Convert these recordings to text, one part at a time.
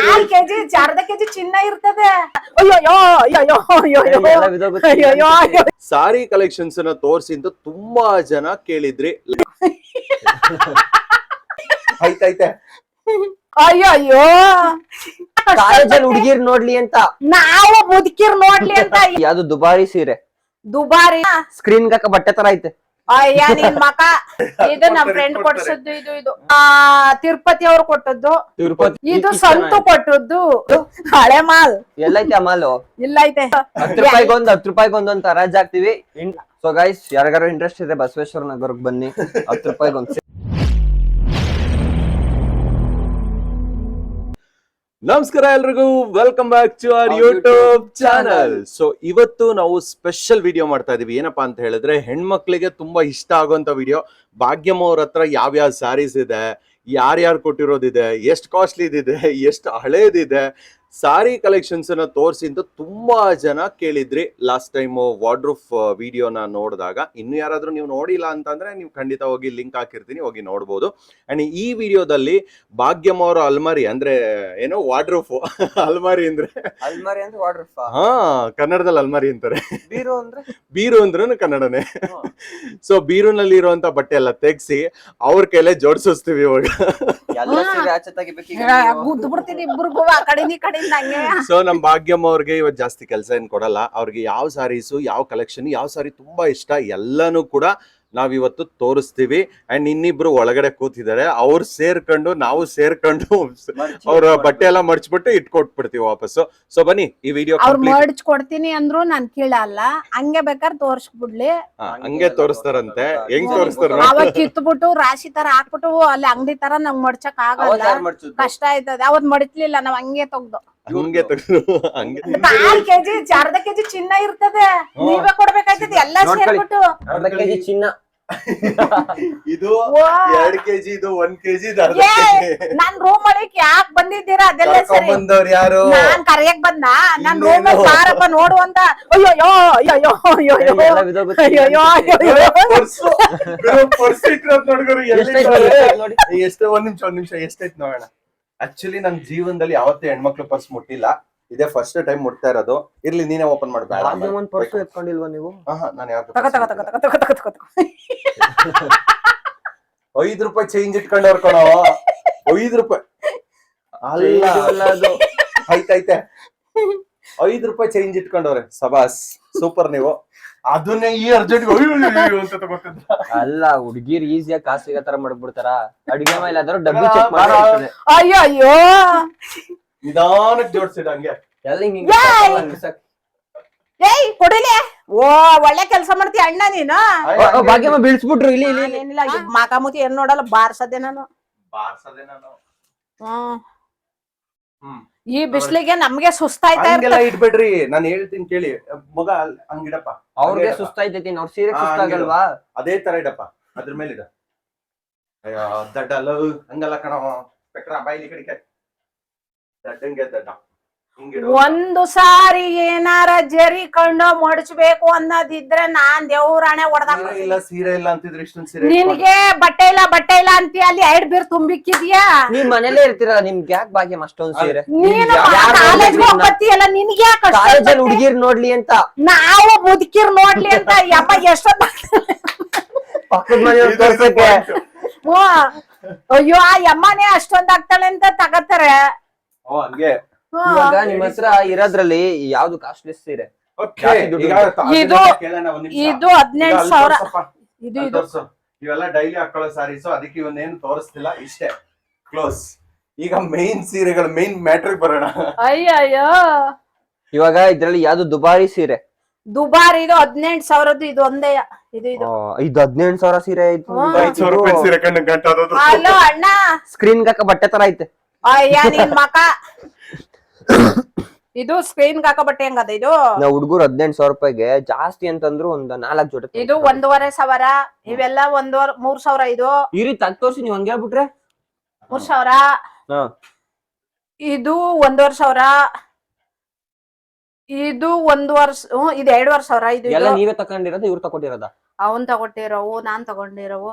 ಕಾಲ್ KG ಅರ್ಧ KG ಚಿನ್ನ ಇರ್ತದೆ. ಅಯ್ಯೋ ಅಯ್ಯೋ ಅಯ್ಯೋ ಅಯ್ಯೋ ಅಯ್ಯೋ ಸಾರಿ ಕಲೆಕ್ಷನ್ಸ್ ಅನ್ನ ತೋರಿಸಿ ಅಂತ ತುಂಬಾ ಜನ ಕೇಳಿದ್ರಿ ಆಯ್ತಾಯ್ತೆ ಅಯ್ಯೋ ಅಯ್ಯೋ. ಕಾಲೇಜಲ್ಲಿ ಹುಡುಗಿರ್ ನೋಡ್ಲಿ ಅಂತ. ನಾವು ಮುದುಕಿರ್ ನೋಡ್ಲಿ ಅಂತ. ಯಾವ್ದು ದುಬಾರಿ ಸೀರೆ? ದುಬಾರಿ. ಸ್ಕ್ರೀನ್ ಕಾಕ ಬಟ್ಟೆ ತರ ಐತೆ. ಅಯ್ಯ ನಿನ್ ಮಕ? ಇದು ನಮ್ ಫ್ರೆಂಡ್ ಕೊಡ್ಸದ್ದು ಇದು ಇದು. ಆ ತಿರುಪತಿ ಅವ್ರು ಕೊಟ್ಟದ್ದು. ತಿರುಪತಿ ಇದು ಸಂತು ಕೊಟ್ಟದ್ದು. ಹಳೆ ಮಾಲ್. ಎಲ್ಲೈತೆ ಆ ಮಾಲು? ಇಲ್ಲ ಐತೆ ಹತ್ತು ರೂಪಾಯಿಗೆ ಒಂದ್ ಹತ್ತು ರೂಪಾಯಿಗೆ ಒಂದ್ ಅಂತ ಹರಾಜ್ ಹಾಕ್ತಿವಿ ಸೊ ಗೈಸ್ ಯಾರಿಗಾರು ಇಂಟ್ರೆಸ್ಟ್ ಇದೆ ಬಸವೇಶ್ವರ ನಗರಕ್ಕೆ ಬನ್ನಿ. ಹತ್ತು ರೂಪಾಯಿಗೆ ನಮಸ್ಕಾರ ಎಲ್ರಿಗೂ. Welcome back to our YouTube channel. So ಇವತ್ತು ನಾವು ಸ್ಪೆಷಲ್ ವಿಡಿಯೋ ಮಾಡ್ತಾ ಇದೀವಿ. ಏನಪ್ಪಾ ಅಂತ ಹೇಳಿದ್ರೆ ಹೆಣ್ಮಕ್ಳಿಗೆ ತುಂಬಾ ಇಷ್ಟ ಆಗುವಂತ ವಿಡಿಯೋ ಭಾಗ್ಯಮ್ಮ ಅವ್ರ ಹತ್ರ ಯಾವ್ಯಾವ ಸ್ಯಾರೀಸ್ ಇದೆ ಯಾರ್ಯಾರು ಕೊಟ್ಟಿರೋದಿದೆ ಎಷ್ಟು ಕಾಸ್ಟ್ಲಿ ಇದೆ ಎಷ್ಟು ಹಳೇದಿದೆ ಸಾರಿ ಕಲೆಕ್ಷನ್ಸ್ ಅನ್ನ ತೋರಿಸಿ ಅಂತ ತುಂಬಾ ಜನ ಕೇಳಿದ್ರಿ ಲಾಸ್ಟ್ ಟೈಮ್ ವಾಡ್ರೂಫ್ ವಿಡಿಯೋನ ನೋಡಿದಾಗ ಇನ್ನು ಯಾರಾದ್ರೂ ನೀವು ನೋಡಿಲ್ಲ ಅಂತಂದ್ರೆ ನೀವು ಖಂಡಿತ ಹೋಗಿ ಲಿಂಕ್ ಹಾಕಿರ್ತೀನಿ ಹೋಗಿ ನೋಡ್ಬೋದು. ಅಂಡ್ ಈ ವಿಡಿಯೋದಲ್ಲಿ ಭಾಗ್ಯಮ್ಮ ಅವರ ಅಲ್ಮಾರಿ ಅಂದ್ರೆ ಏನೋ ವಾಡ್ರೂಫ್ ಅಲ್ಮಾರಿ ಅಂದ್ರೆ? ಅಲ್ಮಾರಿ ಅಂದ್ರೆ ವಾಡ್ರೂಫ್ ಹಾ ಕನ್ನಡದಲ್ಲಿ ಅಲ್ಮಾರಿ ಅಂತಾರೆ. ಬೀರು ಅಂದ್ರೆ? ಬೀರು ಅಂದ್ರೂ ಕನ್ನಡನೇ. ಸೊ ಬೀರುನಲ್ಲಿ ಇರುವಂತ ಬಟ್ಟೆ ಎಲ್ಲ ತೆಗ್ಸಿ ಅವ್ರ ಕೈಲೇ ಜೋಡಿಸ್ತೀವಿ ಇವಾಗ. ಎಲ್ಲ ಸೀರೆ ಆಚೆ ತೆಗಿಬೇಕು ಈಗ ನೀವು. ಗುದ್ದು ಬಿಡ್ತೀನಿ ಇಬ್ರಿಗೂ ಆ ಕಡೆಯಿಂದ ಕಡೆಯಿಂದ ಹಂಗೆ. ಸೊ ನಮ್ ಭಾಗ್ಯಮ್ಮ ಅವ್ರಿಗೆ ಇವತ್ತು ಜಾಸ್ತಿ ಕೆಲಸ ಏನ್ ಕೊಡಲ್ಲ. ಅವ್ರಿಗೆ ಯಾವ ಸಾರೀಸು ಯಾವ ಕಲೆಕ್ಷನ್ ಯಾವ ಸಾರಿ ತುಂಬಾ ಇಷ್ಟ. ಎಲ್ಲಾನು ಕೂಡ ನಾವಿವತ್ತು ತೋರಿಸ್ತೀವಿ. ಅಂಡ್ ಇನ್ನಿಬ್ರು ಒಳಗಡೆ ಕೂತಿದ್ದಾರೆ. ಅವ್ರು ಸೇರ್ಕೊಂಡು ನಾವು ಸೇರ್ಕೊಂಡು ಅವ್ರ. ಬಟ್ಟೆ ಎಲ್ಲ ಮಡ್ಚ್ಬಿಟ್ಟು ಇಟ್ಕೊಟ್ಬಿಡ್ತೀವಿ ವಾಪಸ್ಸು. ಸೊ ಬನ್ನಿ ಈ ವಿಡಿಯೋ ಮಡ್ಚ್ ಕೊಡ್ತೀನಿ ಅಂದ್ರು ನಾನ್ ಕೀಳಲ್ಲ. ಹಂಗೆ ಬೇಕಾದ್ರೆ ತೋರ್ಸ್ಬಿಡ್ಲಿ. ಹಂಗೆ ತೋರಿಸ್ತಾರಂತೆ. ಹೆಂಗ್ ತೋರಿಸ್ತಾರ ಅವಾಗ ಕಿತ್ಬಿಟ್ಟು ರಾಶಿ ತರ ಹಾಕ್ಬಿಟ್ಟು ಅಲ್ಲಿ ಅಂಗಡಿ ತರ ನಂಗ್ ಮಡ್ಚಕ್ ಆಗಲ್ಲ. ಕಷ್ಟ ಆಯ್ತದೆ. ಅವತ್ ಮಡಿತ್ಲಿಲ್ಲ. ನಾವ್ ಹಂಗೆ ತೆಗ್ದು. ಹಂಗೆ ತೆಗ್ದು. ಹಂಗೆ ಕಾಲ್ ಕೆಜಿ ಅರ್ಧ ಕೆಜಿ ಚಿನ್ನ ಇರ್ತದೆ. ನೀವೇ ಕೊಡ್ಬೇಕಾಯ್ತದೆ. ಎಲ್ಲಾ. ಸೇರ್ಬಿಟ್ಟು. ಅರ್ಧ ಕೆಜಿ ಚಿನ್ನ. ಇದು. ಎರಡ್ ಕೆಜಿ ಇದು ಒಂದ್ ಕೆಜಿ ನಾನ್ ರೂಮ್ ಒಳಗ್ ಯಾಕ್ ಬಂದಿದ್ದೀರಾ? ಅದೆಲ್ಲ ಸರಿ. ಬಂದವ್ರು ಯಾರು? ನಾನ್ ಕರೆಯಕ್ ಬಂದ. ನಾನ್ ರೂಮ್ ಸಾರಪ್ಪ ಬಾರಪ್ಪ ನೋಡು ಅಂತ. ಅಯ್ಯೋ ಅಯ್ಯೋ ಅಯ್ಯೋ ಅಯ್ಯೋ ಅಯ್ಯೋ. ಎಷ್ಟು ಒಂದ್ ನಿಮಿಷ ಒಂದ್ ನಿಮಿಷ ಎಷ್ಟೈತ್ ನೋಡೋಣ. ಆಕ್ಚುಲಿ ನನ್ ಜೀವನದಲ್ಲಿ ಯಾವತ್ತೂ ಹೆಣ್ಮಕ್ಳು ಪರ್ಸ್ ಮುಟ್ಟಿಲ್ಲ. ಇದೇ ಫಸ್ಟ್ ಟೈಮ್ ಮುಟ್ತಾ ಇರೋದು. ಇರ್ಲಿ ನೀನೇ ಓಪನ್ ಮಾಡ್ಬೇಡ ಒಂದ್ ಪರ್ಸ್ ಎತ್ಕೊಂಡಿಲ್ವಾ ನೀವು? ನಾನು ಯಾವ್ದು ಐದ್ ರೂಪಾಯಿ ಚೇಂಜ್ ಇಟ್ಕೊಂಡವ್ರ ಕಣೋ. ಐದ್ ರೂಪಾಯಿ. ಅಲ್ಲ. ಅಲ್ಲ ಅದು. ಐದ್ ರೂಪಾಯಿ ಚೇಂಜ್ ಇಟ್ಕೊಂಡವ್ರೆ ಸಬಾಸ್. ಸೂಪರ್ ನೀವು. ಅದನ್ನೇ ಈ ಅರ್ಜೆಂಟ್ ಅಲ್ಲ ಹುಡ್ಗಿರ್ ಈಸಿಯಾಗಿ ಕಾಸು ಸಿಗೋ ತರ ಮಾಡ್ಬಿಡ್ತಾರ? ಅಡಿಗೆ ಮೇಲೆ ಆದ್ರೂ ಡಬ್ಬಿ ಚೆಕ್ ಮಾಡಿ ಅಯ್ಯೋ ಅಯ್ಯೋ ನಿಧಾನಕ್ಕೆ ಜೋಡ್ಸಿದ ಹಂಗೆ. ಎಲ್ಲ ಹಿಂಗ್ ಏಯ್! ಕೊಡಿಲೆ ಓ ಒಳ್ಳೆ ಕೆಲಸ ಮಾಡ್ತಿ ಅಣ್ಣ ನೀನು. ಭಾಗ್ಯಮ್ಮ ಬೀಳ್ಸ್ಬಿಟ್ರು ಇಲ್ಲಿ ಇಲ್ಲಿ. ಏನಿಲ್ಲ ಮಾಕಾಮುತಿ ಏನ್ ನೋಡಲ್ಲ ಬಾರ್ಸದೆ ನಾನು. ಬಾರ್ಸದೆ ನಾನು. ಹ್ಮ್. ಹ್ಮ್. ಈ ಬಿಸ್ಲಿಗೆ ನಮ್ಗೆ ಸುಸ್ತಾಯ್ತಾ ಹಂಗೆಲ್ಲ ಇಟ್ಬೇಡ್ರಿ ನಾನು ಹೇಳ್ತೀನಿ ಕೇಳಿ. ಮಗ ಹಂಗಿಡಪ್ಪ. ಅವ್ರಿಗೆ. ಸುಸ್ತಾಯ್ತೈತಿ ಅವ್ರ ಸೀರೆ ಸುಸ್ತಾಗಲ್ವಾ? ಅದೇ ತರ ಇಡಪ್ಪ. ಅದ್ರ ಮೇಲೆ ಇಡ. ಅಯ್ಯೋ ದಡ್ಡಲ್ಲ ಹಂಗಲ್ಲ ಕಣ. ಬೆಕ್ರ ಬಾಯಿಲಿ ಕಡಿಕೆ. ದಡ್ಡಂಗೆ ದಡ್ಡ. ಒಂದು ಸಾರಿ ಏನಾರ ಜರಿ ಕಂಡು ಮಡಚ್ಬೇಕು ಅನ್ನೋದಿದ್ರೆ ನಾನ್ ದೇವ್ರಾಣೆ ಹೊಡೆದಾಗ ಸೀರೆ ಇಲ್ಲ ಸೀರೆ ಇಲ್ಲ ಅಂತಿದ್ರೆ ಇಷ್ಟೊಂದು ಸೀರೆ ನಿನ್ಗೆ ಬಟ್ಟೆ ಇಲ್ಲ ಬಟ್ಟೆ ಇಲ್ಲ ಅಂತ ಅಲ್ಲಿ ಎರಡ್ ಬೀರ್ ತುಂಬಿಕ್ಕಿದ್ಯಾ? ನೀವ್ ಮನೇಲೇ ಇರ್ತೀರ? ನಿಮ್ಗೆ ಯಾಕೆ ಭಾಗ್ಯ ಅಷ್ಟೊಂದ್ ಸೀರೆ. ನೀನು ಯಾರ್ ಕಾಲೇಜ್ ನೋಡ್ಲಿ ಹೋಗ್ಬತ್ತೀಯಲ್ಲ ನಿನ್ಗೆ ಯಾಕೆ ಕಾಲೇಜಲ್ಲಿ ಹುಡುಗಿರ್ ನೋಡ್ಲಿ ಅಂತ. ನಾವು ಮುದುಕಿರ್ ನೋಡ್ಲಿ ಅಂತ ಯಪ್ಪ ಎಷ್ಟೊಂದ್ ಪಕ್ಕದ ಮನೆಯವ್ರ್ ತೋರ್ಸಕ್ಕೆ. ಹ್ಮ್. ಅಯ್ಯೋ ಆ ಯಮ್ಮನೇ ಅಷ್ಟೊಂದ್ ಆಗ್ತಾಳೆ ಅಂತ ತಗತಾರೆ. ಓ ಹಂಗೆ. ಇವಾಗ ನಿಮ್ ಹತ್ರ ಇರೋದ್ರಲ್ಲಿ ಯಾವ್ದು ಕಾಸ್ಟ್ಲೆಸ್ ಸೀರೆ ಇದು- ಇದು ಹದಿನೆಂಟು ಸಾವಿರ. ಇದು ಇದು. ಇವೆಲ್ಲ ಡೈಲಿ ಹಾಕೊಳ್ಳೋ ಸಾರೀಸು ಅದಕ್ಕೆ ಇವನ್ನೇನು ತೋರಿಸ್ತಿಲ್ಲ ಇಷ್ಟೇ. ಕ್ಲೋಸ್ ಈಗ ಮೇನ್ ಸೀರೆಗಳು ಮೇನ್ ಮ್ಯಾಟ್ರಿಕ್ ಬರೋಣ. ಅಯ್ಯಯ್ಯೋ. ಅಯ್ಯೋ ಇವಾಗ ಇದ್ರಲ್ಲಿ ಯಾವ್ದು ದುಬಾರಿ ಸೀರೆ? ದುಬಾರಿ ಇದು ಹದಿನೆಂಟು ಸಾವಿರದ್ದು ಇದು ಒಂದೇ ಇದು ಇದು. ಹದಿನೆಂಟು ಸಾವಿರ ಸೀರೆ ಆಯ್ತು. ಸೀರೆ ಕಣ್ಣು ಅಣ್ಣ. ಸ್ಕ್ರೀನ್ ಬಟ್ಟೆ ತರ ಐತೆ. ಅಯ್ಯ ನಿನ್ ಮಕ. ಇದು ಸ್ಕ್ರೀನ್ ಹಾಕೋ ಬಟ್ಟೆ ಹೆಂಗದ ಇದು? ನಾವು ಹುಡುಗರು ಹದಿನೆಂಟು ಸಾವಿರ ರೂಪಾಯಿಗೆ ಜಾಸ್ತಿ ಅಂತಂದ್ರು ಒಂದ್ ನಾಲ್ಕು ಜೊತೆ ಇದು ಒಂದೂವರೆ ಸಾವಿರ ಇವೆಲ್ಲ ಒಂದೂವರೆ ಮೂರ್ ಸಾವಿರ ಇದು. ಈ ರೀತಿ ತಗ್ ತೋರ್ಸಿ ನೀವು ಹಂಗೆ ಬಿಟ್ರೆ ಮೂರ್ ಸಾವಿರ. ಇದು ಒಂದೂವರೆ ಸಾವಿರ. ಇದು ಒಂದು ವರ್ಷ ಹ್ಮ್, ಇದು ಎರಡುವರೆ ಸಾವಿರ ಇದು ಎಲ್ಲ ಇದು ನೀವೇ ತಕೊಂಡಿರೋದು ಇವ್ರು ತಗೊಂಡಿರೋದ? ಅವನ್ ತಗೊಟ್ಟಿರೋವು ನಾನ್ ತಗೊಂಡಿರೋವು.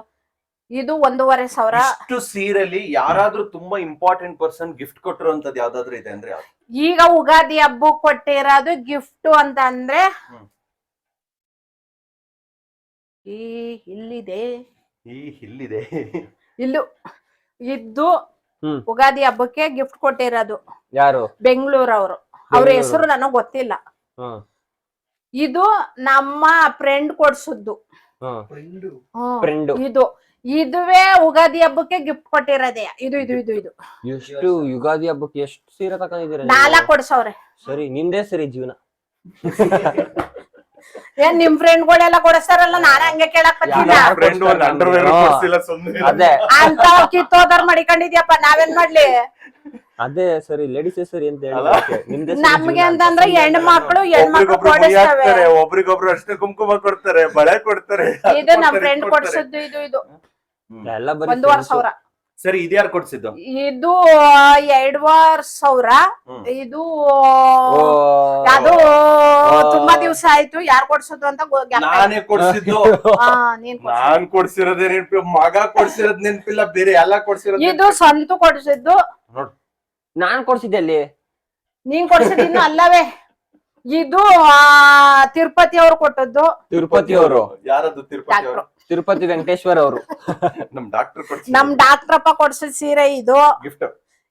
ಇದು ಒಂದೂವರೆ ಸಾವಿರ. ಇಷ್ಟು ಸೀರೆಲಿ ಯಾರಾದ್ರೂ ತುಂಬಾ ಇಂಪಾರ್ಟೆಂಟ್ ಪರ್ಸನ್ ಗಿಫ್ಟ್ ಕೊಟ್ಟಿರುವಂತದ್ದು ಯಾವ್ದಾದ್ರು ಇದೆ ಅಂದ್ರೆ ಯಾವ್ದು? ಈಗ ಉಗಾದಿ ಹಬ್ಬ ಕೊಟ್ಟಿರೋದು ಗಿಫ್ಟ್ ಅಂತ ಅಂದ್ರೆ ಹ್ಮ್. ಈ ಇಲ್ಲಿದೆ. ಈ ಇಲ್ಲಿದೆ. ಇಲ್ಲು ಇದ್ದು ಹ್ಮ್. ಉಗಾದಿ ಹಬ್ಬಕ್ಕೆ ಗಿಫ್ಟ್ ಕೊಟ್ಟಿರೋದು. ಯಾರು? ಬೆಂಗಳೂರವರು. ಅವ್ರ. ಹೆಸರು ನನಗ್ ಗೊತ್ತಿಲ್ಲ. ಹ್ಮ್. ಇದು ನಮ್ಮ ಫ್ರೆಂಡ್ ಕೊಡ್ಸುದ್ದು. ಹ್ಮ್. ಹ್ಮ್. ಫ್ರೆಂಡ್ ಇದು ಇದುವೇ ಉಗಾದಿ ಹಬ್ಬಕ್ಕೆ ಗಿಫ್ಟ್ ಕೊಟ್ಟಿರೋದೆ. ಇದು ಇದು ಇದು ಇದು. ಎಷ್ಟು ಯುಗಾದಿ ಹಬ್ಬಕ್ಕೆ ಎಷ್ಟು ಸೀರೆ ತಕೊಂಡಿದ್ದೀರ ನೀವು? ನಾಲ್ಕ್ ಕೊಡ್ಸವ್ರೆ. ಸರಿ ನಿಂದೇ ಸರಿ ಜೀವನ. ಏನ್ ನಿಮ್ ಫ್ರೆಂಡ್ಗಳೆಲ್ಲ ಕೊಡಿಸ್ತಾರಲ್ಲ ನಾನೇ ಹಂಗೆ ಕೇಳಕ್ ಬರ್ತೀನಿ ಯಾರು ಫ್ರೆಂಡ್ ಒಂದ್ ಅಂಡರ್ವೇರ್ ಹಾ. ಕೊಡ್ಸಿಲ್ಲ ಸುಮ್ಮನೆ ಅದೇ. ಅಂತ ಕಿತ್ತೋದರ್ ಮಡಿಕೊಂಡಿದ್ಯಪ್ಪ ನಾವೇನ್ ಮಾಡ್ಲಿ? ಅದೇ ಸರಿ ಲೇಡೀಸ್ ಸರಿ ಅಂತ? ಹೇಳಿ ನಿಮ್ದೇ ಸರಿ ನಮ್ಗೆ ಜೀವನ ಅಂತಂದ್ರೆ ಹೆಣ್ಣು ಮಕ್ಳು ಹೆಣ್ಮಕ್ಳು ಒಬ್ರಿಗೊಬ್ರು ಕೊಡಿಸ್ತವೆ. ಮುಯ್ಯಾಕ್ತಾರೆ, ಒಬ್ರಿಗೊಬ್ರು ಅಷ್ಟೇ ಕುಂಕುಮ ಕೊಡ್ತಾರೆ ಬಳೆ ಕೊಡ್ತಾರೆ. ಇದು ನಮ್ ಫ್ರೆಂಡ್ ಕೊಡ್ಸಿದ್ದು ಇದು ಇದು. ಎಲ್ಲ ಬರೀ ಒಂದೂವರೆ friends. ಸಾವಿರ. ಸರಿ ಇದ್ಯಾರು ಕೊಡ್ಸಿದ್ದು? ಇದು ಎರಡ್ವರ್ ಸಾವಿರ. ಹ್ಮ್. ಇದು ಓ. ಅದು ತುಂಬಾ ದಿವಸ ಆಯ್ತು. ಯಾರ್ ಕೊಡ್ಸೋದು ಅಂತ ಗೊ- ಜ್ಞಾಪಕ ಇಲ್ಲ. ನಾನೇ ಕೊಡ್ಸಿದ್ದು. ಹಾ, ನೀನ್ ಕೊಡ್ಸಿರೋದೇ ನೆನ್ಪಿ ಮಗ ಕೊಡ್ಸಿರೋದ್ ನೆನ್ಪಿಲ್ಲ ಬೇರೆ ಎಲ್ಲ ಕೊಡ್ಸಿರೋದ್ ಇದು ಸಂತು ಕೊಡ್ಸಿದ್ದು. ನೋಡ್. ನಾನ್ ಕೊಡ್ಸಿದ್ದೆ ಅಲ್ಲಿ. ನೀನ್ ಕೊಡ್ಸಿದ್ದು ಇನ್ನು ಅಲ್ಲವೇ. ಇದು ಆ, ತಿರುಪತಿ ಅವ್ರು ಕೊಟ್ಟದ್ದು. ತಿರುಪತಿ ಅವರು. ಯಾರದು ತಿರುಪತಿ ಡಾಕ್ಟ್ರು ಅವರು? ತಿರುಪತಿ ವೆಂಕಟೇಶ್ವರ ಅವರು. ನಮ್ ಡಾಕ್ಟರ್ ನಮ್ ಡಾಕ್ಟ್ರಪ್ಪ ಕೊಡ್ಸಿದ ಸೀರೆ ಇದು. ಗಿಫ್ಟ್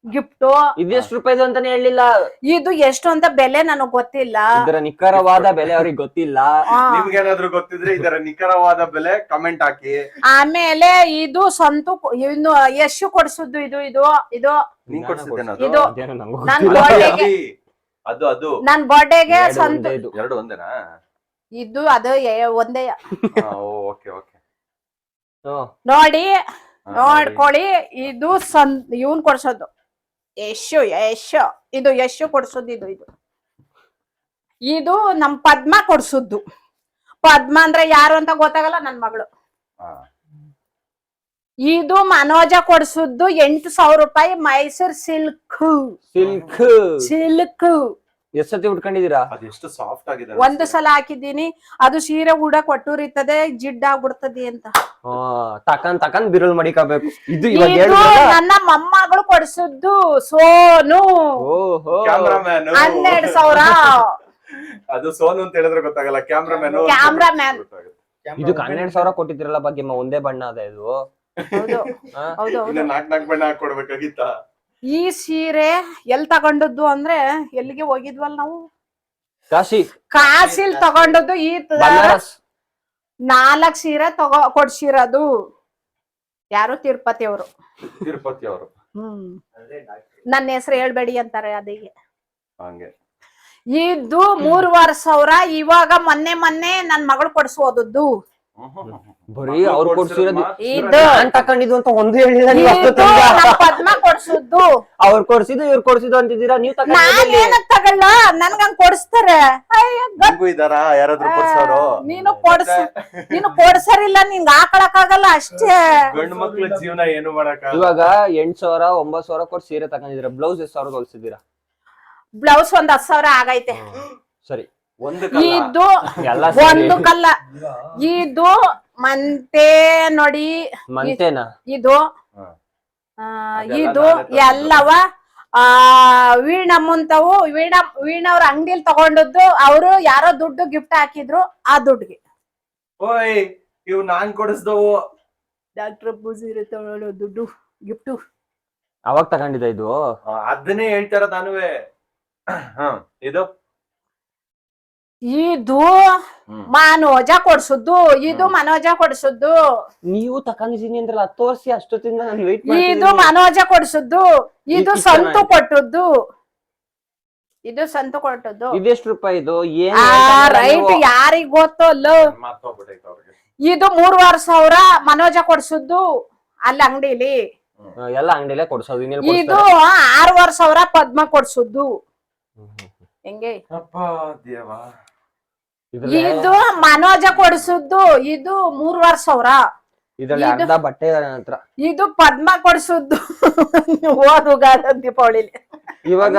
ಗಿಫ್ಟ್ ಇದೆಷ್ಟು ರೂಪಾಯಿದು ಅಂತಾನೆ ಹೇಳಿಲ್ಲ ಇದು ಎಷ್ಟು ಅಂತ ಬೆಲೆ ನನಗ್ ಗೊತ್ತಿಲ್ಲ. ಇದರ ನಿಖರವಾದ ಬೆಲೆ ಅವ್ರಿಗೆ ಗೊತ್ತಿಲ್ಲ. ನಿಮ್ಗೇನಾದ್ರು ಗೊತ್ತಿದ್ರೆ ಇದರ ನಿಖರವಾದ ಬೆಲೆ ಕಮೆಂಟ್ ಹಾಕಿ. ಆಮೇಲೆ ಇದು ಸಂತು ಇನ್ನು ಎಷ್ಟು ಕೊಡ್ಸುದು ಇದು ಇದು ಇದು. ಇದು ನನ್ ಗೊತ್ತಿಲ್ಲ. ಅದು ಅದು. ನನ್ ಬರ್ಡೇಗೆ ಇದು. ಎರಡು ಒಂದೇನಾ? ಇದು ಅದು ಒಂದೇ. Okay okay. ನೋಡಿ ನೋಡ್ಕೊಳ್ಳಿ ಇದು ಸನ್ ಇವನ್ ಕೊಡ್ಸೋದು. ಯಶು ಯಶು. ಇದು ಯಶು ಕೊಡ್ಸೋದು ಇದು ಇದು. ಇದು ನಮ್ ಪದ್ಮ ಕೊಡ್ಸುದ್ದು ಪದ್ಮ ಅಂದ್ರೆ ಯಾರು ಅಂತ ಗೊತ್ತಾಗಲ್ಲ ನನ್ ಮಗಳು. ಇದು ಮನೋಜ ಕೊಡ್ಸುದ್ದು ಎಂಟು ಸಾವಿರ ರೂಪಾಯಿ ಮೈಸೂರ್ ಸಿಲ್ಕ್. ಸಿಲ್ಕ್. ಸಿಲ್ಕ್. ಎಷ್ಟ್ ಸತಿ ಉಟ್ಕೊಂಡಿದೀರಾ ಅದೆಷ್ಟು ಸಾಫ್ಟ್ ಆಗಿದೆ ಒಂದು ಸಲ ಹಾಕಿದ್ದೀನಿ. ಅದು ಸೀರೆ ಉಡ ಕೊಟ್ಟೂರಿತದೆ ಜಿಡ್ ಆಗ್ಬಿಡ್ತದೆ ಅಂತ. ಹಾ ತಕನ್ ತಕಂದ್ ಬಿರುಳ್ ಮಡಿಕಬೇಕು. ಇದು ಇವಾಗ ಇದು ಹೇಳಿದ್ರಲ್ಲ? ನನ್ನ ಮೊಮ್ಮಗಳು ಕೊಡಿಸಿದ್ದು ಸೋನು. ಓಹೋ. ಕ್ಯಾಮ್ರಾಮ್ಯಾನ್ ಹನ್ನೆರಡು ಸಾವಿರ. ಅದು ಸೋನು ಅಂತ ಹೇಳಿದ್ರೆ ಗೊತ್ತಾಗಲ್ಲ. Cameraman Cameraman. ಇದು ಹನ್ನೆರಡು ಸಾವಿರ ಕೊಟ್ಟಿದ್ರಲ್ಲ ಬಗ್ಗೆ ಒಂದೇ ಬಣ್ಣ ಅದ. ಇದು ಹೌದು. ಹಾ? ಹೌದು ಇನ್ನ ಹೌದು ನಾಕ್ ನಾಕ್ ಬಣ್ಣ ಹಾಕೊಡ್ಬೇಕಾಗಿತ್ತ ಈ ಸೀರೆ ಎಲ್ ತಗೊಂಡದ್ದು ಅಂದ್ರೆ ಎಲ್ಲಿಗೆ ಹೋಗಿದ್ವಲ್ ನಾವು? ಕಾಶಿ. ಕಾಸಿಲ್ ತಗೊಂಡದ್ದು ಈ ನಾಲ್ಕ್ ಸೀರೆ ತಗೋ ಕೊಡ್ಸಿರೋದು. ಯಾರು ತಿರುಪತಿ ಅವರು. ತಿರುಪತಿ ಅವರು. ಹ್ಮ್. ನನ್ನ ಹೆಸರು ಹೇಳ್ಬೇಡಿ ಅಂತಾರೆ ಅದಕ್ಕೆ. ಇದ್ದು ಇದು ಮೂರುವರೆ ಸಾವಿರ ಇವಾಗ ಮೊನ್ನೆ ಮೊನ್ನೆ ನನ್ ಮಗಳು ಕೊಡ್ಸೋದದ್ದು. ಬರೀ ಅವ್ರು ಕೊಡ್ಸಿರೋದು ಇದು ಪದ್ಮ ಕೊಡ್ಸುದ್ದು ಅವ್ರ ಕೊಡ್ಸಿದ್ದು ಇವ್ರ ಕೊಡ್ಸಿದ್ದು ಅಂತಿದ್ದೀರಾ? ನೀವ್ ನಾನ್ ತಗೊಂಡಿದ್ದು ನನ್ಗ ತಗೊಳ್ಳ? ನನ್ಗಂಗ್ ಕೊಡಿಸ್ತಾರೆ. ಅಯ್ಯ, ಗತ್- ನಿಮ್ಗೂ ಇದಾರಾ? ಯಾರಾದ್ರೂ ಕೊಡ್ಸೋರು? ನೀನು ಕೊಡ್ಸ ನೀನು ಕೊಡ್ಸರಿಲ್ಲ ನಿಂಗ್ ಹಾಕೊಳಕ್ ಆಗಲ್ಲ ಅಷ್ಟೇ. ಗಂಡು ಮಕ್ಳ ಜೀವನ ಏನು ಮಾಡಕ ಇವಾಗ ಎಂಟ್ ಸಾವಿರ ಒಂಬತ್ ಸಾವಿರ ಕೊಟ್ಟು ಸೀರೆ ತಗೊಂಡಿದ್ದೀರಾ? ಬ್ಲೌಸ್ ಎಷ್ಟ್ ಸಾವಿರ ಹೊಲ್ಸಿದ್ದೀರಾ? ಬ್ಲೌಸ್ ಒಂದ್ ಹತ್ ಸಾವಿರ ಆಗೈತೆ. ಸರಿ. ಒಂದು ಕಲ್ಲ? ಇದು ಎಲ್ಲ ಸೇರಿ. ಒಂದು ಕಲ್ಲ. ಇದು ಮಂತೆ ನೋಡಿ. ಮಂತೇನಾ? ಇದು ಇದು. ಎಲ್ಲವ ಆ ವೀಣಮ್ಮಂತವು ವೀಣ ಅವ್ರ ಅಂಗಡಿಲ್ ತಗೊಂಡದ್ದು ಅವರು ಯಾರೋ ದುಡ್ಡು ಗಿಫ್ಟ್ ಹಾಕಿದ್ರು ಆ ದುಡ್ಡಿಗೆ. ಓಯ್ ಇವ್ ನಾನ್ ಕೊಡಿಸ್ದವು. ಡಾಕ್ಟರ್ ಬುಜಿರಿ ತಗೊಳ್ಳೋ ದುಡ್ಡು ಗಿಫ್ಟು ಅವಾಗ ತಗೊಂಡಿದ್ದ ಇದು? ಅದನ್ನೇ ಹೇಳ್ತಾರ ನಾನುವೆ. ಹ ಇದು. ಇದು. ಮನೋಜ ಕೊಡ್ಸುದ್ದು ಇದು. ಮನೋಜ ಕೊಡ್ಸುದ್ದು. ನೀವು ತಕೊಂಡಿದೀನಿ ಅಂದ್ರಲ್ಲ ತೋರಿಸಿ ಅಷ್ಟೊತ್ತಿಂದ ನಾನು ವೆಯ್ಟ್ ಇದು ಮನೋಜ ಕೊಡ್ಸುದ್ದು. ಇದು ಸಂತು ಕೊಟ್ಟದ್ದು. ಇದು ಸಂತು ಕೊಟ್ಟದ್ದು. ಇದೆಷ್ಟು ರೂಪಾಯಿ ಇದು? ಏನ್ ಆ ರೈಟ್ ಯಾರಿಗ ಗೊತ್ತೋ ಅಲ್ಲೋ. ಇದು ಮೂರುವರೆ ಸಾವಿರ ಮನೋಜ ಕೊಡ್ಸುದ್ದು ಅಲ್ಲಿ ಅಂಗಡಿಲಿ. ಎಲ್ಲ ಅಂಗಡಿಲೇ ಕೊಡ್ಸೋದು ಇದು? ಆರೂವರೆ ಸಾವಿರ ಪದ್ಮ ಕೊಡ್ಸುದ್ದು. ಹ್ಮ್. ಹೆಂಗೆ? ಅಪ್ಪ ದೇವ. ಇದು ಮನೋಜ ಕೊಡ್ಸುದ್ದು ಇದು ಮೂರ್ ಸಾವಿರ ಇದ್ರಲ್ಲಿ ಅರ್ಧ ಬಟ್ಟೆ ನಂತರ ನನ್ನ ಹತ್ರ ಇದು ಪದ್ಮ ಕೊಡ್ಸುದ್ದು ಓದು ದೀಪಾವಳಿಲಿ ಇವಾಗ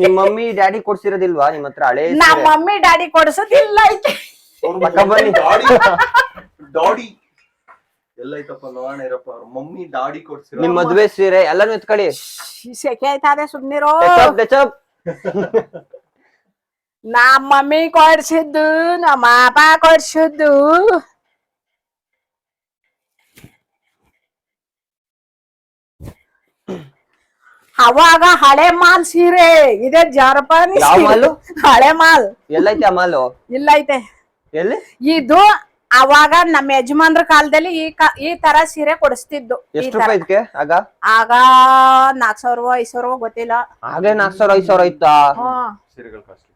ನಿಮ್ ಮಮ್ಮಿ ಡ್ಯಾಡಿ ಕೊಡ್ಸಿರೋದಿಲ್ವಾ ನಿಮ್ ಹತ್ರ ಹಳೆ ನಮ್ಮ ಮಮ್ಮಿ ಡ್ಯಾಡಿ ಕೊಡ್ಸೋದಿಲ್ಲ ಐತೆ. ಡಾಡಿ ಡಾಡಿ ಎಲ್ಲೈತಪ್ಪ ನೋಡೋಣ ಇರಪ್ಪ ಅವ್ರ ಮಮ್ಮಿ ದಾಡಿ ಕೊಡ್ಸಿರೋ ನಿಮ್ ಮದ್ವೆ ಸೀರೆ ಎಲ್ಲಾನು ಎತ್ಕೊಳ್ಳಿ ಸೆಕೆ ಸೆಕೆ ಅದೇ ಸುಮ್ನಿರೋ. ನಮ್ಮ ಮಮ್ಮಿ ಕೊಡ್ಸಿದ್ದು ನಮ್ಮ ಅಪ್ಪ ಕೊಡ್ಸಿದ್ದು. ಅವಾಗ ಹಳೆ ಮಾಲ್ ಸೀರೆ ಇದೆ ಜರ್ಪಾನಿ? ಹಳೆ ಮಾಲ್. ಎಲ್ಲೈತೆ ಮಾಲು? ಇಲ್ಲ ಐತೆ ಎಲ್ಲಿ? ಇದು ಅವಾಗ ನಮ್ಮ ಯಜಮಾನ್ರ ಕಾಲದಲ್ಲಿ ಈ ಕ- ಈ ತರ ಸೀರೆ ಕೊಡಿಸ್ತಿದ್ದು. ಆಗ? ಆಗ ನಾಕ್ ಸಾವಿರ ಐದ್ ಸಾವಿರ ಗೊತ್ತಿಲ್ಲ. ಹಾಗೆ ನಾಕ್ ಸಾವಿರ ಐದ್ ಸಾವಿರ ಕಾಸ್ಟ್ಲಿ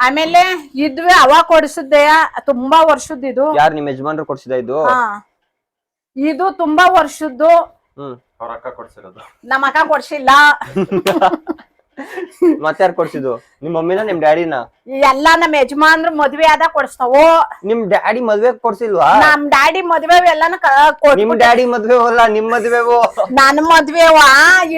ಆಮೇಲೆ ಇದ್ವಿ ಅವಾಗ ಕೊಡಿಸಿದ್ದೆ ತುಂಬಾ ವರ್ಷದ್ದು ಇದು. ಯಾರು ನಿಮ್ಮ ಯಜಮಾನ್ರು ಕೊಡ್ಸಿದ ಇದು? ಹಾ. ಇದು ತುಂಬಾ ವರ್ಷದ್ದು. ಹ್ಮ್. ಅವ್ರ ಅಕ್ಕ ಕೊಡ್ಸಿರೋದು. ನಮ್ಮ ಅಕ್ಕ ಕೊಡ್ಸಿಲ್ಲ. ಮತ್ತೆ ಯಾರು ಕೊಡ್ಸಿದ್ದು? ನಿಮ್ ಮಮ್ಮಿನ ನಿಮ್ ಡ್ಯಾಡಿನ? ಎಲ್ಲ ನಮ್ ಯಜಮಾನ್ರು ಮದ್ವೆ ಆದ ಕೊಡಿಸ್ತಾವು. ನಿಮ್ ಡ್ಯಾಡಿ ಮದ್ವೆ ಕೊಡ್ಸಿಲ್ವಾ? ನಮ್ ಡ್ಯಾಡಿ ಮದ್ವೆ ಎಲ್ಲಾನು ನಿಮ್ ಡ್ಯಾಡಿ ಮದ್ವೆ ಅಲ್ಲ ನಿಮ್ ಮದ್ವೆವು ನನ್ ಮದ್ವೆವಾ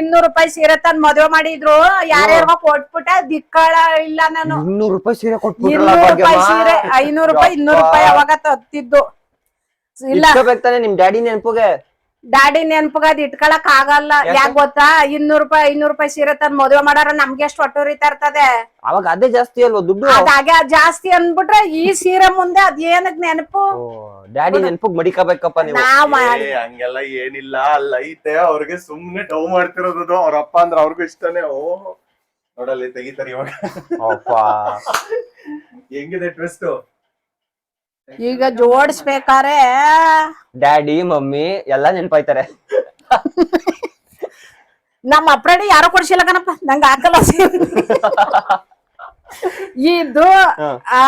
ಇನ್ನೂರು ರೂಪಾಯಿ ಸೀರೆ ತಂದ್ ಮದ್ವೆ ಮಾಡಿದ್ರು. ಯಾರ್ಯಾರಿಗೋ ಕೊಟ್ಬಿಟ್ಟ ದಿಕ್ಕಳ ಇಲ್ಲ ನಾನು. ಇನ್ನೂರು ರೂಪಾಯಿ ಸೀರೆ ಕೊಟ್ಬಿಟ್ರಲ್ಲ ಇನ್ನೂರು ರೂಪಾಯಿ ಭಾಗ್ಯಮ್ಮ. ಸೀರೆ ಐನೂರು ರೂಪಾಯಿ ಇನ್ನೂರು ರೂಪಾಯಿ. ಅವಾಗ ತತ್ತಿದ್ದು. ಇಲ್ಲ. ನಿಮ್ ಡ್ಯಾಡಿ ನೆನ್ಪುಗೆ? ಡ್ಯಾಡಿ ನೆನ್ಪಗದ್ ಇಟ್ಕೊಳಕ್ ಆಗಲ್ಲ. ಯಾಕೆ? ಗೊತ್ತಾ? ಇನ್ನೂರ್ ರೂಪಾಯಿ ಇನ್ನೂರ್ ರೂಪಾಯಿ ಸೀರೆ ತಂದ್ ಮದ್ವೆ ಮಾಡಾರ ನಮ್ಗೆ ಎಷ್ಟು ಒಟ್ಟುರಿತಾ ಇರ್ತದೆ? ಅವಾಗ ಅದೇ ಜಾಸ್ತಿ ಅಲ್ವಾ ದುಡ್ಡು? ಅದಾಗೆ ಜಾಸ್ತಿ ಅನ್ಬಿಟ್ರೆ ಈ ಸೀರೆ ಮುಂದೆ ಅದ್ ಏನಕ್ ನೆನಪು? ಡ್ಯಾಡಿ ನೆನಪಿಗೆ ಮಡಿಕಬೇಕಪ್ಪ ನೀವು. ನಾವ್ ಮಾಡಿ ಏ, ಹಂಗೆಲ್ಲ ಏನಿಲ್ಲ ಅಲ್ಲ ಐತೆ ಅವ್ರಿಗೆ ಸುಮ್ನೆ ಡೌ ಮಾಡ್ತಿರೋದು ಅವ್ರ ಅಪ್ಪ ಅಂದ್ರೆ ಅವ್ರಿಗೂ ಇಷ್ಟನೇ. ಓ ನೋಡಲ್ಲಿ ತೆಗಿತಾರೆ ಇವಾಗ. ಅಪ್ಪ. ಹೆಂಗಿದೆ ಟ್ವಿಸ್ಟ್ ಈಗ ಜೋಡಿಸ್ಬೇಕಾರೆ. ಡ್ಯಾಡಿ ಮಮ್ಮಿ ಎಲ್ಲಾ ನೆನ್ಪಾಯ್ತಾರೆ. ನಮ್ಮ ಅಪ್ರಡಿ ಯಾರು ಕೊಡ್ಸಿಲ್ಲ ಕಣಪ್ಪ? ನಂಗೆ ಹಾಕಲ್ಲ. ಇದು ಆ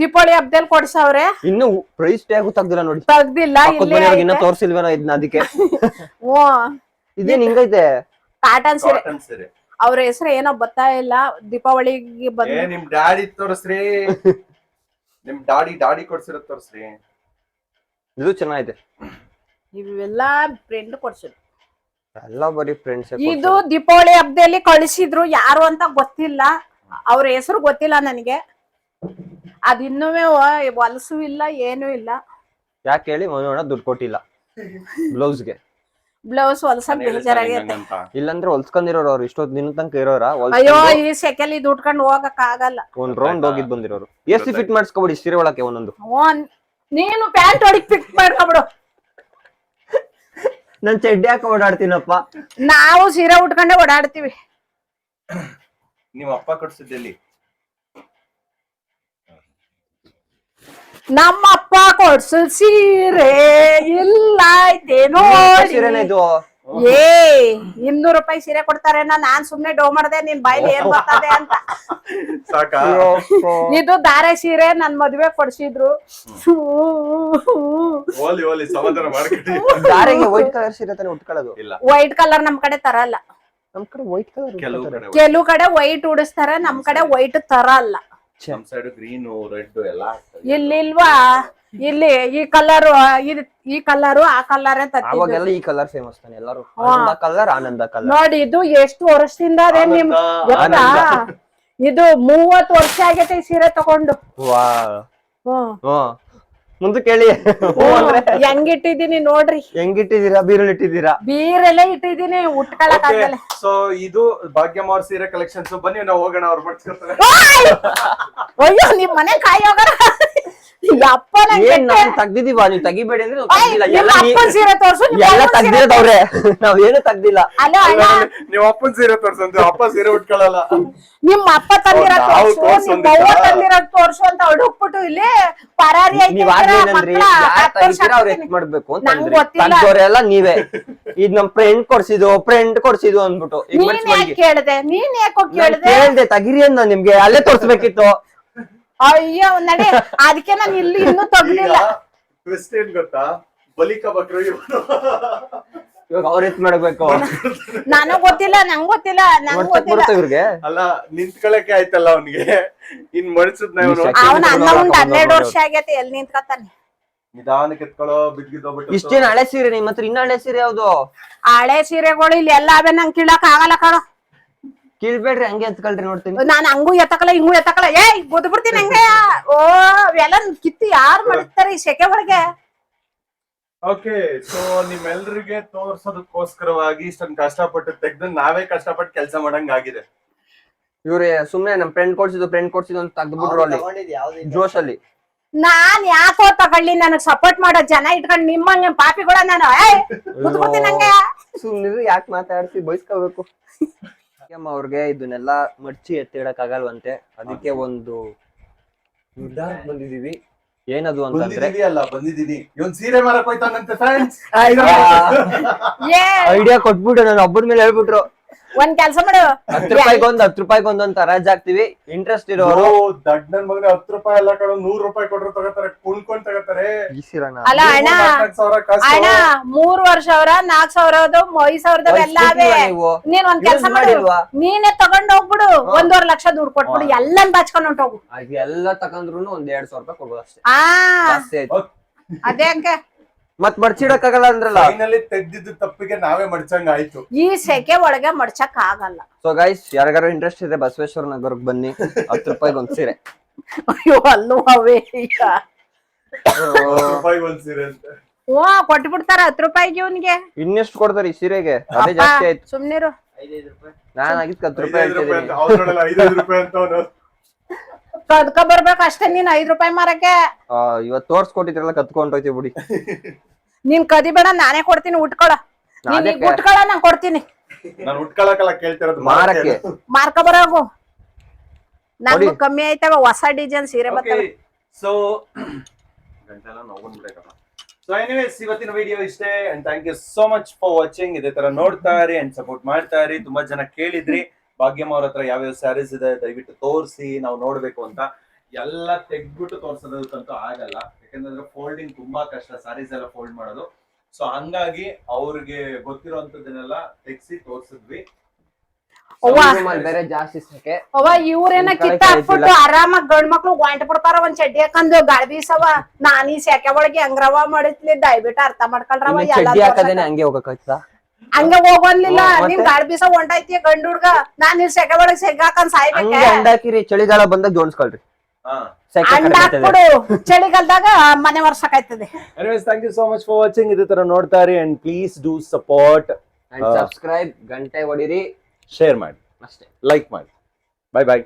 ದೀಪಾವಳಿ ಹಬ್ಬದಲ್ಲಿ ಕೊಡ್ಸವ್ರೆ. ಇನ್ನು ಪ್ರೈಸ್ ಟ್ಯಾಗು ತೆಗ್ದಿಲ್ಲ ನೋಡಿ. ತೆಗ್ದಿಲ್ಲ ಇನ್ನ ತೋರ್ಸಿಲ್ವೇನೋ ಇದನ್ನ ಅದಕ್ಕೆ. ಓ ಇದೇನ್ ಹಿಂಗೈತೆ? ಕಾಟನ್ ಸೀರೆ. ಅವ್ರ ಹೆಸರು ಏನೋ ಬತ್ತಾ ಇಲ್ಲ? ದೀಪಾವಳಿಗೆ ಬಂದ್ರೆ ಬಂದು ನಿಮ್ ಡ್ಯಾಡಿ ತೋರಿಸ್ರಿ. ನಿಮ್ ಡಾಡಿ ಡಾಡಿ ಕೊಡ್ಸಿರೋ ತೋರಿಸ್ರಿ. ಇದು ಚೆನ್ನಾಗಿದೆ. ಇವೆಲ್ಲ ಫ್ರೆಂಡ್ ಕೊಡ್ಸಿದ್ರು. ಎಲ್ಲ ಬರೀ ಫ್ರೆಂಡ್ಸ್ ಇದು ದೀಪಾವಳಿ ಹಬ್ಬದಲ್ಲಿ ಕಳಿಸಿದ್ರು ಯಾರು ಅಂತ ಗೊತ್ತಿಲ್ಲ. ಅವ್ರ ಹೆಸರು ಗೊತ್ತಿಲ್ಲ ನನಗೆ. ಅದ್ ಇನ್ನೂ ಹೊಲಸು ಇಲ್ಲ ಏನೂ ಇಲ್ಲ. ಯಾಕೆ ಹೇಳಿ ಮನೋಣ ದುಡ್ಡು ಕೊಟ್ಟಿಲ್ಲ. ಬ್ಲೌಸ್ಗೆ ಬ್ಲೌಸ್ ಹೊಲ್ಸಕ್ ಬೇಜಾರಾಗೈತೆ. ಇಲ್ಲಂದ್ರೆ ಇಲ್ಲಾಂದ್ರೆ ಹೊಲ್ಸ್ಕೊಂಡಿರೋರು ಅವ್ರು ಇಷ್ಟೊತ್ತು ದಿನ ತನಕ ಇರೋರ? ಅಯ್ಯೋ ಈ ಸೆಕೆಲ್ ಇದು ಉಟ್ಕೊಂಡು ಹೋಗಕ್ ಆಗಲ್ಲ. ಒಂದ್ ರೌಂಡ್ ಹೋಗಿದ್ ಬಂದಿರೋರು. ಎಷ್ಟು ಫಿಟ್ ಮಾಡಿಸ್ಕೊಬಿಡಿ ಸೀರೆ. ಒಳಕ್ಕೆ ಒಂದೊಂದು. ಓನ್ ನೀನು ಪ್ಯಾಂಟ್ ಹೊಡಿಕ್ ಫಿಟ್ ಮಾಡ್ಕೊಬಿಡು. ನನ್ ಚಡ್ಡಿ ಹಾಕ ಓಡಾಡ್ತೀನಪ್ಪ. ನಾವು ಸೀರೆ ಉಟ್ಕೊಂಡೆ ಓಡಾಡ್ತೀವಿ. ನಿಮ್ಮ ಅಪ್ಪ ಕೊಡ್ಸಿದ್ದೆಲ್ಲಿ ನಮ್ಮ ಅಪ್ಪ ಕೊಡ್ಸು ಸೀರೆ ಇಲ್ಲ ಐತೆ ಸೀರೆನ ನೋಡಿ ಇದು. ಏ ಇನ್ನೂರು ರೂಪಾಯಿ ಸೀರೆ ಕೊಡ್ತಾರೆ ನಾನ್ ಸುಮ್ನೆ ಡೋ ಮಾಡ್ದೆ ನಿನ್ ಬಾಯ್ಲಿ ಏನ್ ಬರ್ತದೆ ಅಂತ. ಸಾಕ? ಇದು ದಾರೆ ಸೀರೆ ನನ್ ಮದ್ವೆ ಕೊಡ್ಸಿದ್ರು. ಓಲಿ ಓಲಿ ಸಮಾಧಾನ ಮಾಡ್ಕೊಳ್ಳಿ ದಾರಿಗೆ ವೈಟ್ ಕಲರ್ ಸೀರೆ ತಾನೆ ಉಟ್ಕೊಳ್ಳೋದು? ಇಲ್ಲ. ವೈಟ್ ಕಲರ್ ನಮ್ ಕಡೆ ತರಲ್ಲ. ನಮ್ ಕಡೆ ವೈಟ್ ಕಲರ್ ಕೆಲವು ಕಡೆ ಕೆಲವು ಕಡೆ ವೈಟ್ ಉಡಿಸ್ತಾರೆ ನಮ್ ಕಡೆ ವೈಟ್ ತರಲ್ಲ. ನಮ್ ಸೈಡ್ ಗ್ರೀನು ರೆಡ್ ಎಲ್ಲ ಹಾಕ್ತಾರೆ. ಇಲ್ಲಿ ಇಲ್ಲಿ ಈ ಕಲರ್ ಈ ಕಲರ್ ಆ ಕಲರ್ ಅವಾಗೆಲ್ಲ ಈ ಕಲರ್ ಫೇಮಸ್ ತಾನೆ ಎಲ್ಲರೂ ಆನಂದ ಕಲರ್ ಆನಂದ ಕಲರ್ ನೋಡಿ ಇದು ಎಷ್ಟು ವರ್ಷದಿಂದ ಅದೇ ನಿಮ್ ಆನಂದ, ಗೊತ್ತಾ ಇದು ಮೂವತ್ ವರ್ಷ ಆಗೈತೆ ಈ ಸೀರೆ ತಗೊಂಡು. ವಾ ಹ್ಮ್. ಮುಂದಕ್ಕೆ ಹೇಳಿ ಹ್ಞೂ ಅಂದ್ರೆ ಹೆಂಗಿಟ್ಟಿದೀನಿ ನೋಡ್ರಿ. ಹೆಂಗಿಟ್ಟಿದ್ದೀರಾ? ಬೀರಲ್ಲಿ ಇಟ್ಟಿದ್ದೀರಾ ಬೀರೆಲ್ಲ ಇಟ್ಟಿದೀನಿ ಉಟ್ಕೊಳಕ್ Okay, ಆಗಲ್ಲ. ಸೊ ಇದು ಭಾಗ್ಯಮ್ಮ ಅವ್ರ ಸೀರೆ ಕಲೆಕ್ಷನ್ಸ್ ಬನ್ನಿ ನಾವು ಹೋಗೋಣ ಅವ್ರು ಮಾಡ್ಸ್ಕೊತಾರೆ. ಅಯ್ಯೋ ನಿಮ್ ಮನೆ ಕಾಯಿ ಹೋಗೋಣ ಅಪ್ಪ ಏನ್ ನಾವ್ ತೆಗ್ದಿದೀವ ನೀವ್ ತೆಗಿಬೇಡಿ ಅಂದ್ರೆ ನಾವ್ ತೆಗ್ದಿಲ್ಲ. ಎಲ್ಲ ನೀ- ಅಪ್ಪನ ಸೀರೆ ತೋರ್ಸು ನಿಮ್ ಎಲ್ಲ ಅವ್ವನ್ ಸೀರೆ ತೆಗ್ದಿರೋದವ್ರೆ ನಾವ್ ಏನು ತಗ್ದಿಲ್ಲ. ಅಲ್ಲ ಅಣ್ಣ ನೀವ್ ಅಪ್ಪನ್ ಸೀರೆ ತೋರ್ಸಂತ. ಅಪ್ಪ ಸೀರೆ ಉಟ್ಕೊಳ್ಳಲ್ಲ ನಿಮ್ ಅಪ್ಪ ತಂದಿರೋ ಓ, ನಾವು ತೋರ್ಸು ನಿಮ್ ತೋರ್ಸೋದಿಲ್ಲ. ಅವ್ವ ತಂದಿರೋದ್ ತೋರ್ಸು ಅಂತ ಹುಡುಕ್ಬಿಟ್ಟು ಇಲ್ಲಿ ಪರಾರಿ ನೀವ್ ಆಗ್ಲೇನಂದ್ರಿ? ಯಾರ್ ತೆಗಿತೀರಾ ಅವ್ರ ಎತ್ ಮಾಡ್ಬೇಕು ಅಂತ ನಂಗ್ ಗೊತ್ತಿಲ್ಲ. ತೆಗ್ದವ್ರೆಲ್ಲ ನೀವೇ. ಇದ್ ನಮ್ ಫ್ರೆಂಡ್ ಕೊಡ್ಸಿದ್ದು ಫ್ರೆಂಡ್ ಕೊಡ್ಸಿದ್ದು ಅಂದ್ಬಿಟ್ಟು. ಈಗ ನೀನ್ ಯಾಕೆ ಮಡಿಗೆ. ಕೇಳ್ದೆ? ನೀನ್ ಯಾಕೋ ಕೇಳ್ದೆ? ಕೇಳ್ದೆ ತೆಗಿರಿ ಅಂದ ನಿಮ್ಗೆ. ಅಲ್ಲೇ ತೋರ್ಸ್ಬೇಕಿತ್ತು. ಅಯ್ಯೋ ನಡೆ. ಅದಕ್ಕೆ ನಾನು ಇಲ್ಲಿ ಇನ್ನೂ ತಗ್ಲಿಲ್ಲ. ಟ್ವಿಸ್ಟ್ ಏನ್ ಗೊತ್ತಾ? ಬಲಿಕ ಬಕ್ರ ಇವನು. ಇವಾಗ ಅವ್ರ ಎತ್ ಮಾಡ್ಬೇಕು. ನನಗ್ ಗೊತ್ತಿಲ್ಲ ನಂಗ್ ಗೊತ್ತಿಲ್ಲ ನಂಗ್ ಗೊತ್ತಿಲ್ಲ. ಇವ್ರಿಗೆ. ಅಲ್ಲ ನಿಂತ್ಕೊಳಕ್ಕೆ ಆಯ್ತಲ್ಲ ಅವನಿಗೆ? ಇನ್ ಮಡಿಸದ್ನ ಇವನು? ಅವನ ಅನ್ನ ಉಂಡ್ ಹನ್ನೆರಡು ವರ್ಷ ಆಗೈತೆ ಎಲ್ಲಿ ನಿಂತ್ಕೊತಾನೆ? ನಿಧಾನಕ್ಕೆ ಎತ್ಕೊಳ್ಳೋ ಇಷ್ಟೇನ್ ಹಳೆ ಸೀರೆ ನಿಮ್ ಹತ್ರ ಇನ್ನ ಹಳೆ ಸೀರೆ ಯಾವ್ದು? ಹಳೆ ಸೀರೆಗಳು ಇಲ್ಲಿ ಎಲ್ಲ ಅವೇ ನಂಗೆ ಕೀಳಕ್ ಆಗಲ್ಲ ಕಣ. ಕೀಳ್ಬೇಡ್ರಿ ಹಂಗೆ ಎತ್ಕೊಳ್ರಿ ನೋಡ್ತೀನಿ. ನಾನ್ ಹಂಗೂ ಎತ್ತಕಲ್ಲ ಹಿಂಗೂ ಎತ್ತಕಲ್ಲ. ಏ ಬಿಡ್ತೀನಿ ಹಂಗೆ. ಓ ಅವೆಲ್ಲ ಕಿತ್ತು ಯಾರು ಮಡಗ್ತಾರೆ ಈ ಸೆಕೆ ಒಳಗೆ? ಓಕೆ ಸೊ ನಿಮ್ಮೆಲ್ರಿಗೆ ತೋರ್ಸೋದಕ್ಕೋಸ್ಕರವಾಗಿ ಇಷ್ಟೊಂದು ಕಷ್ಟಪಟ್ಟು ತೆಗ್ದು ನಾವೇ ಕಷ್ಟಪಟ್ಟು ಕೆಲಸ ಮಾಡಂಗ್ ಆಗಿದೆ. ಇವ್ರೆ ಸುಮ್ನೆ ನಮ್ ಫ್ರೆಂಡ್ ಕೊಡ್ಸಿದ್ದು ಫ್ರೆಂಡ್ ಕೊಡ್ಸಿದ್ದು ಅಂತ ತೆಗ್ದ್ಬಿಟ್ರು ಅಲ್ಲಿ. ಜೋಶ್ ಅಲ್ಲಿ. ನಾನ್ ಯಾಕೋ ತಗೊಳ್ಳಿ ನನಗ್ ಸಪೋರ್ಟ್ ಮಾಡೋ ಜನ ಇಟ್ಕೊಂಡ್ ನಿಮ್ಮಂಗೆ ಪಾಪಿಗಳ ನಾನು ಏಯ್, ಕೂತ್ಕೊಳ್ತೀನಿ ನಂಗೆ ಸುಮ್ನೆ ಯಾಕೆ ಮಾತಾಡ್ಸಿ ಬಯಸ್ಕೋಬೇಕು ಅಮ್ಮ ಅವ್ರಿಗೆ ಇದನ್ನೆಲ್ಲ ಮಡ್ಚಿ ಎತ್ತಿಡಕ್ ಆಗಲ್ವಂತೆ ಅದಕ್ಕೆ ಒಂದು ನಿರ್ಧಾರ ಬಂದಿದೀವಿ ಏನದು ಅಂತಂದ್ರೆ ಬಂದಿದೀವಿ ಅಲ್ಲ ಬಂದಿದೀನಿ ಇವನ್ ಸೀರೆ ಮಾರಕ್ ಹೋಯ್ತಾನಂತೆ ಫ್ರೆಂಡ್ಸ್ ಏ ಐಡಿಯಾ ಕೊಟ್ಬಿಟ್ಟು ನಾನು ಒಬ್ಬರ ಮೇಲೆ ಹೇಳ್ಬಿಟ್ರು. ಒಂದ್ ಕೆಲ್ಸ ಮಾಡು. ಹತ್ ರೂಪಾಯಿಗೆ ಒಂದ್ ಹತ್ತು ರೂಪಾಯಿಗೆ ಒಂದೊಂದ್ ರಾಜ್ ಹಾಕ್ತಿವಿ. ಇಂಟ್ರೆಸ್ಟ್ ಇರೋರು. ದಡ್ ನನ್ ಮಗನ ಹತ್ತು ರೂಪಾಯಿ ಎಲ್ಲ ಕಡೆ ನೂರ್ ರೂಪಾಯಿ ಕೊಟ್ರು ತಗೋತಾರೆ ಕುಣ್ಕೊಂಡ್ ತಗೋತಾರೆ. ಅಲ್ಲ ಅಣ್ಣ ಅಣ್ಣ ಮೂರ್ ವರ್ಷ ಅವ್ರ ನಾಕ್ ಸಾವಿರ ಐದ್ ಸಾವಿರದ ಎಲ್ಲಾವೇ ನೀನ್ ಒಂದ್ ಕೆಲ್ಸ ಮಾಡಿಲ್ವಾ? ನೀನೇ ತಗೊಂಡ್ ಹೋಗ್ಬಿಡು. ಒಂದೂವರೆ ಲಕ್ಷ ದುಡ್ಡು ಕೊಟ್ಬಿಡು. ಎಲ್ಲಾನ್ ಬಾಚ್ಕೊಂಡ್ ಹೊಂಟೋಗು ಎಲ್ಲ ತಗೊಂಡ್ರು ಒಂದ್ ಎರಡ್ ಸಾವಿರ ರೂಪಾಯಿ ಕೊಡ್ಬೋದು ಅಷ್ಟೇ. ಅದೇ ಮತ್ ಮಡ್ಚಿಡಕ್ಕಾಗಲ್ಲ ಅಂದ್ರಲ್ಲ? ಫೈನಲಿ ತೆಗ್ದಿದ್ದು ತಪ್ಪಿಗೆ ನಾವೇ ಮಡ್ಚಂಗ್ ಆಯ್ತು ಈ ಸೆಕೆ ಒಳಗೆ ಮಡ್ಚಕ್ ಆಗಲ್ಲ ಸೊ ಗೈಸ್ ಯಾರಿಗಾರು ಇಂಟ್ರೆಸ್ಟ್ ಇದೆ ಬಸವೇಶ್ವರ ನಗರಕ್ಕೆ ಬನ್ನಿ. ಹತ್ತು ರೂಪಾಯಿಗೆ ಒಂದ್ ಸೀರೆ. ಅಯ್ಯೋ ಅಲ್ಲೂ ಅವೇ ಈಗ. ಒಂದ್ ಸೀರೆ ಅಂತ. ಓ ಕೊಟ್ಬಿಡ್ತಾರ ಹತ್ತು ರೂಪಾಯಿಗೆ ಇವನ್ಗೆ? ಇನ್ನೆಷ್ಟು ಕೊಡ್ತಾರೆ ಈ ಸೀರೆಗೆ? ಅದೇ ಜಾಸ್ತಿ ಆಯ್ತು. ಸುಮ್ನಿರು. ನಾನ್ ಆಗಿದ್ ಹತ್ತು ರೂಪಾಯಿ ಐದೈದು ರೂಪಾಯಿ ಅಂತ ಹೇಳ್ತಿದ್ದೀನಿ ಅವ್ರೊಳಲ್ಲ ಐದೈದು ರೂಪಾಯಿ ಅಂತ ಅವನು ಕದ್ಕ ಬರ್ಬೇಕು ಅಷ್ಟೇ ನೀನ್ ಐದ್ ರೂಪಾಯಿ ಮಾರಕ್ಕೆ. ಆ, ಇವತ್ ತೋರ್ಸ್ಕೊಟ್ಟಿದ್ರಲ್ಲ ಕತ್ಕೊಂಡೋಯ್ತಿ ಬಿಡಿ. ನೀನ್ ಕದಿಬೇಡ ನಾನೇ ಕೊಡ್ತೀನಿ ಉಟ್ಕೊಳ. ನೀನ್ ಉಟ್ಕೊಳ ನಾನ್ ಕೊಡ್ತೀನಿ. ನಾನು ಉಟ್ಕೊಳಕಲ್ಲ ಕೇಳ್ತಿರೋದು ಮಾರಕ್ಕೆ. ಮಾರ್ಕ ಬರೋಗು. ಕೊಡಿ. ಕಮ್ಮಿ ಆಯ್ತವ ಹೊಸ ಡಿಸೈನ್ ಸೀರೆ ಬರ್ತವೆ. ಸೊ ಗಂಟೆಲ್ಲ ಸೊ ಎನಿವೇಸ್ ಇವತ್ತಿನ ವಿಡಿಯೋ ಇಷ್ಟೇ and thank you so much for watching ಇದೇ ತರ ನೋಡ್ತಾ ಇರಿ ಅಂಡ್ ಸಪೋರ್ಟ್ ಮಾಡ್ತಾ ಇರಿ ತುಂಬಾ ಜನ ಕೇಳಿದ್ರಿ. ಭಾಗ್ಯಮ್ಮ ಅವ್ರ ಹತ್ರ ಯಾವ್ಯಾವ ಸ್ಯಾರೀಸ್ ಇದೆ ದಯವಿಟ್ಟು ತೋರಿಸಿ ನಾವು ನೋಡ್ಬೇಕು ಅಂತ. ಎಲ್ಲ ತೆಗ್ದ್ಬಿಟ್ಟು ತೋರ್ಸೋದಕ್ಕಂತೂ ಆಗಲ್ಲ. ಯಾಕಂದ್ರೆ ಫೋಲ್ಡಿಂಗ್ ತುಂಬಾ ಕಷ್ಟ. ಸಾರೀಸ್ ಎಲ್ಲ ಫೋಲ್ಡ್ ಮಾಡೋದು. ಸೊ ಹಂಗಾಗಿ ಅವ್ರಿಗೆ ಗೊತ್ತಿರೋಂಥದ್ದನ್ನೆಲ್ಲ ತೆಗ್ಸಿ ತೋರ್ಸಿದ್ವಿ. ಬೇರೆ ಜಾಸ್ತಿ ಇವ್ರೇನ ಕಿತ್ತ ಹಾಕ್ಬಿಟ್ಟು ಆರಾಮಾಗಿ ಗಂಡ್ ಮಕ್ಳು ಬಿಡ್ತಾರ ಒಂದ್ ಚಡ್ಡಿ ಹಾಕಂದು ಗಾಳಿ ಬೀಸವ ನಾನ್ ಈ ಸೆಕೆ ಒಳಗೆ ಹಂಗ್ರವ ಮಾಡಿದ್ಲಿ ದಯವಿಟ್ಟು ಅರ್ಥ ಮಾಡ್ಕೊಳ್ರವ ಇನ್ನು ಎಲ್ಲ ಚಡ್ಡಿ ಹಾಕದೇನೆ ಹಂಗೆ ಹೋಗಕ್ಕಾಯ್ತಾ ಹಂಗ ಹೋಗೋನ್ಲಿಲ್ಲ ಹ್ಮ್, ಮತ್ತೆ? ನಿಮ್ ಗಾಳಿ ಬೀಸ ಹೊಂಟೈತಿ ಗಂಡ್ ಹುಡ್ಗ. ನಾನ್ ಸೆಕೆ ಒಳಗ್ ಸೆಗೆ ಸಾಯ್ಬೇಕೆ? ಅಂಡಾಕಿರಿ ಚಳಿಗಾಲ ಬಂದಾಗ ಜೋಡಿಸ್ಕೊಳ್ರಿ. ಅಂಡ. ಹಾಕ್ಬಿಡು ಚಳಿಗಾಲದಾಗ ಮನೆ ವರ್ಷಕ್ಕಾಯ್ತದೆ anyways thank you so much for watching ಇದೇ ತರ ನೋಡ್ತಾ ಇರಿ and please do support and subscribe ಗಂಟೆ ಹೊಡಿರಿ ಶೇರ್ ಮಾಡಿ. ಅಷ್ಟೇ. ಲೈಕ್ ಮಾಡಿ. ಬಾಯ್ ಬಾಯ್